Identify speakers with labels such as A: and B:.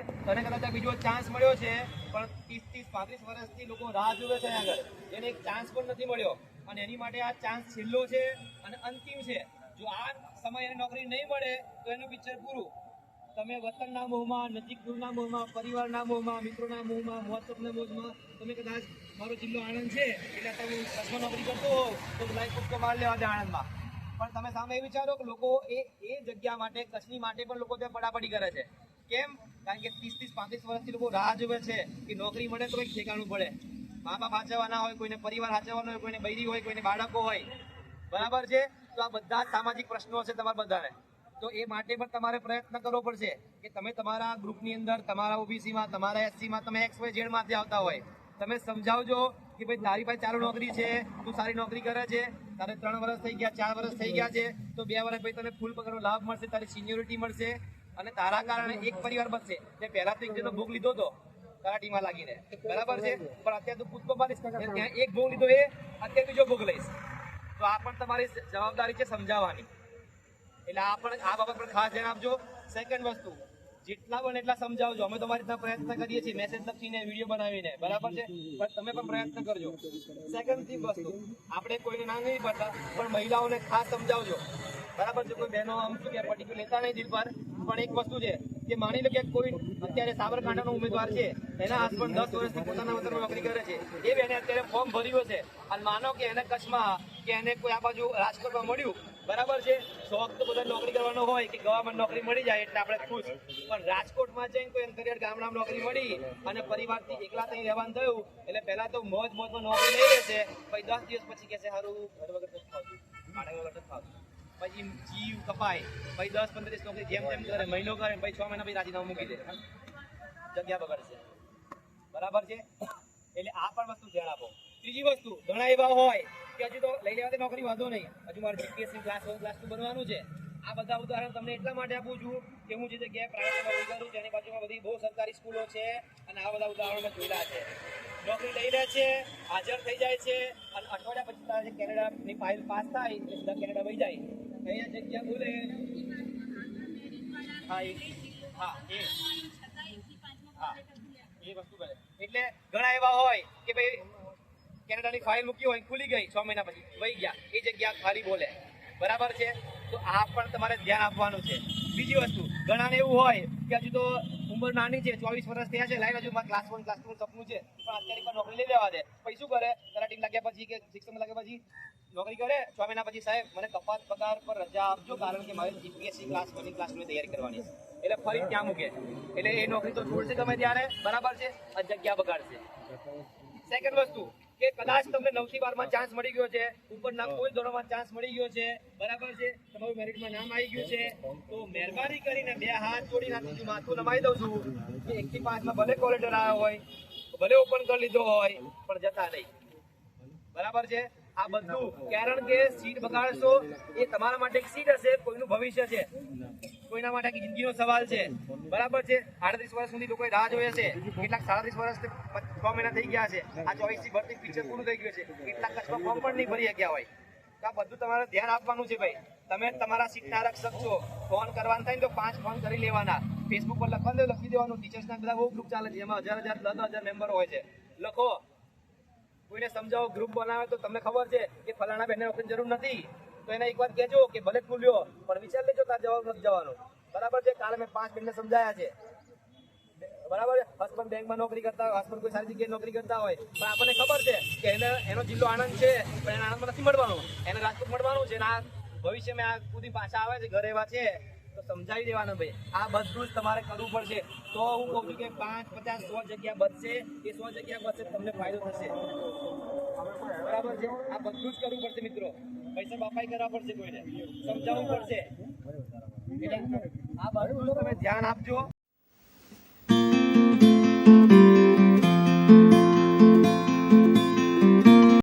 A: તને કદાચ બીજો ચાન્સ મળ્યો છે, પણ ત્રીસ ત્રીસ, પાંત્રીસ વર્ષથી લોકો રાહ જુએ છે આગળ. એને એક ચાન્સ પણ નથી મળ્યો. અને એની માટે આ ચાન્સ છેલ્લો છે અને અંતિમ છે. જો આ સમય એને નોકરી નહીં મળે, તો એનું પિક્ચર પૂરું. તમે વતનના મોહમાં નજીક દૂરના મોહમાં, પરિવારના મોહમાં, મિત્રોના મોહમાં મહોત્સવના મોહમાં તમે કદાચ મારો જિલ્લો આણંદ છે, એટલે તમે કચ્છમાં નોકરી કરતો હોવ, તો લાઈફ કુટકો માર લેવા દે આણંદમાં. પણ તમે સામે એ વિચારો કે લોકો એ એ જગ્યા માટે, કચ્છની માટે પણ લોકો ત્યાં પડાપડી કરે છે. કેમ? કારણ કે ત્રીસ ત્રીસ પાંત્રીસ વર્ષથી લોકો રાહ જુએ છે કે નોકરી મળે તો કંઈક ઠેકાણું પડે. મા બાપ હાચવવાના હોય, કોઈને પરિવાર હાચવવાનો હોય, કોઈને બૈરી હોય, કોઈને બાળકો હોય. બરાબર છે? તો આ બધા સામાજિક પ્રશ્નો છે તમારા બધાને. તો એ માટે પણ તમારે પ્રયત્ન કરવો પડશે કે તમે તમારા ગ્રુપની અંદર, તમારા ઓબીસીમાં, તમારા એસસીમાં, તમે એક્સ, વાય ઝેડમાંથી આવતા હોય. તમે સમજાવજો કે ભાઈ તારી પાસે ચાલુ નોકરી છે, તું સારી નોકરી કરે છે, તારે ત્રણ વર્ષ થઈ ગયા, ચાર વર્ષ થઈ ગયા છે, તો બે વર્ષ ભાઈ તને ફૂલ પગારનો લાભ મળશે, તારી સિન્યોરિટી મળશે અને તારા કારણે એક પરિવાર બચશે જે પહેલા તો એક ભોગ લીધો હતો કરાટીમાં લાગીને. બરાબર છે? પણ અત્યારે તું પૂછતો મારીશ. ત્યાં એક ભોગ લીધો એ અત્યારે બીજો ભોગ લઈશ. તો આ પણ તમારી જવાબદારી છે સમજાવવાની. એટલે આ પણ આ બાબત પર ખાસ ધ્યાન આપજો. સેકન્ડ વસ્તુ જેટલા બને એટલા સમજાવજો. અમે તમારી રીતના પ્રયત્ન કરીએ છીએ મેસેજ લખીને વીડિયો બનાવીને. બરાબર છે? પણ તમે પણ પ્રયત્ન કરજો. સેકન્ડથી વસ્તુ આપણે કોઈને ના નહીં પડતા પણ મહિલાઓને ખાસ સમજાવજો. બરાબર છે? કોઈ બહેનો આમ શું કે પર્ટિક્યુલર લેતા નહીં દિલ પર. પણ એક વસ્તુ છે કે માની લો કે કોઈ અત્યારે સાબરકાંઠાનો ઉમેદવાર છે, એના હસબન્ડ દસ વર્ષથી પોતાના વતનમાં નોકરી કરે છે, એ બેને અત્યારે ફોર્મ ભર્યું છે અને માનો કે એને કચ્છમાં કે એને કોઈ આ બાજુ રાજકોટમાં મળ્યું, બરાબર છે? શોખ તો બધા નોકરી કરવાનો હોય કે ગવર્મેન્ટ નોકરી મળી જાય એટલે આપણે ખુશ. પણ રાજકોટમાં જઈને કોઈ અંતરિયાળ ગામડામાં નોકરી મળી અને પરિવારથી એકલા થઈ રહેવાનું થયું, એટલે પહેલા તો મોજ મોજમાં નોકરી લઈ લેશે, પછી દસ દિવસ પછી કહેશે સારું ઘર વગર નથી વગર નથી ખાવતું પછી જીવ કપાય. પછી દસ પંદર દિવસ નોકરી જેમ તેમ કરે, મહિનો કરે, પછી છ મહિના પછી રાજીનામું મૂકી દે. જગ્યા બગડશે બરાબર છે? એટલે આ પણ વસ્તુ ધ્યાન આપો. ત્રીજી વસ્તુ, ઘણા એવા હોય કે હજુ તો લઈ લેવાથી નોકરી વાંધો નહીં. હજુ મારે GPSC class one class two બનવાનું છે. આ બધા ઉદાહરણ તમને એટલા માટે આપું છું કે હું જે જગ્યાએ પ્રાઇવેટ નોકરી કરું તેની બાજુમાં બધી બહુ સરકારી સ્કૂલો છે અને આ બધા ઉદાહરણો મેં જોયેલા છે. નોકરી લઈ લે છે, હાજર થઈ જાય છે અને અઠવાડિયા પછી તારે કેનેડાની ફાઇલ પાસ થાય એટલે સીધા કેનેડા વહી જાય. હા એ હા એ. હા, એ વસ્તુ કરે. એટલે ઘણા એવા હોય કે ભાઈ કેનેડાની ફાઇલ મૂકી હોય ખુલી ગઈ છ મહિના પછી, વહી ગયા. એ જગ્યા ખાલી બોલે. બરાબર છે? તો આ પણ તમારે ધ્યાન આપવાનું છે. બીજી વસ્તુ, ઘણાને એવું હોય કે હજુ તો ઉંમર નાની છે, ચોવીસ વર્ષ થયા છે લાઈન હજુ ક્લાસ વન ક્લાસ ટુ સપનું છે. પણ અત્યારે પણ નોકરી લઈ લેવા દે. પછી શું કરે? તલાટીમ લાગ્યા પછી કે શિક્ષણ લાગ્યા પછી? નોકરી કરે, છ મહિના પછી સાહેબ, મને કપાત પગાર પર રજા આપજો, કારણ કે મારે GPSC class one class two તૈયારી કરવાની છે. એટલે ફરી ત્યાં મૂકે એટલે એ નોકરી તો છોડશે ગમે ત્યારે, બરાબર છે? આ જગ્યા બગાડશે. સેકન્ડ વસ્તુ, કે કદાચ તમને નવથી બારમાં ચાન્સ મળી ગયો છે, ઉપરના કોઈ ધોરણમાં ચાન્સ મળી ગયો છે, બરાબર છે? તમારું મેરિટમાં નામ આવી ગયું છે. તો મહેરબાની કરીને બે હાથ જોડીને નાખી માથું નમાઈ દઉં છું, કે એક થી પાંચમાં ભલે કોલેટર આવ્યો હોય, ભલે ઓપન કરી લીધો હોય, પણ જતા નહીં. બરાબર છે? આ બધું કારણ કે સીટ બગાડશો એ તમારા માટે સીટ હશે, કોઈનું ભવિષ્ય છે. કોઈના માટે જિંદગી જિંદગીનો સવાલ છે. બરાબર છે? આડત્રીસ વર્ષ સુધી લોકોએ રાહ જોઈ હશે. કેટલાક સાડત્રીસ વર્ષ છ મહિના થઈ ગયા છે. આ ચોવીસથી ભરતી પિક્ચર પૂરું થઈ ગયું છે. કેટલાક કચ્છમાં ફોર્મ પણ નહીં ભરી શક્યા હોય. તો આ બધું તમારે ધ્યાન આપવાનું છે ભાઈ. તમે તમારા સીટના રક્ષક છો. ફોન કરવાનું થાય તો પાંચ ફોન કરી લેવાના. ફેસબુક પર લખવાનું લખી દેવાનું. ટીચર્સના બધા બહુ ગ્રુપ ચાલે છે. એમાં હજાર હજાર, દસ હજાર મેમ્બર હોય છે. લખો. કોઈને સમજાવો ગ્રુપ બનાવે તો તમને ખબર છે કે ફલાણા બેનને નોકરી જરૂર નથી. તો એને એકવાર કહેજો કે ભલે ખુલ્યો પણ વિચાર લેજો તાર જવાબ નથી જવાનો. બરાબર છે? કાલે મેં પાંચ બેનને સમજાયા છે. બરાબર હસબન્ડ બેંકમાં નોકરી કરતા હોય હસબન્ડ કોઈ સારી જગ્યાએ નોકરી કરતા હોય, પણ આપણને ખબર છે કે એને, એનો જિલ્લો આણંદ છે, પણ એને આણંદમાં નથી મળવાનું. એને રાજકોટ મળવાનું છે અને આ ભવિષ્યમાં આ કુદી પાછા આવે છે, ઘરે એવા છે. તો સમજાવી દેવાના ભાઈ. આ બધું જ તમારે કરવું પડશે. તો હું કહું છું કે પાંચ, પચાસ, સો જગ્યા બચશે. એ સો જગ્યા બચશે તમને ફાયદો થશે. બરાબર છે? આ બધું જ કરવું પડશે મિત્રો. પૈસા બાપાઈ કરવા પડશે કોઈને. સમજાવવું પડશે. આ બધું તમે ધ્યાન આપજો.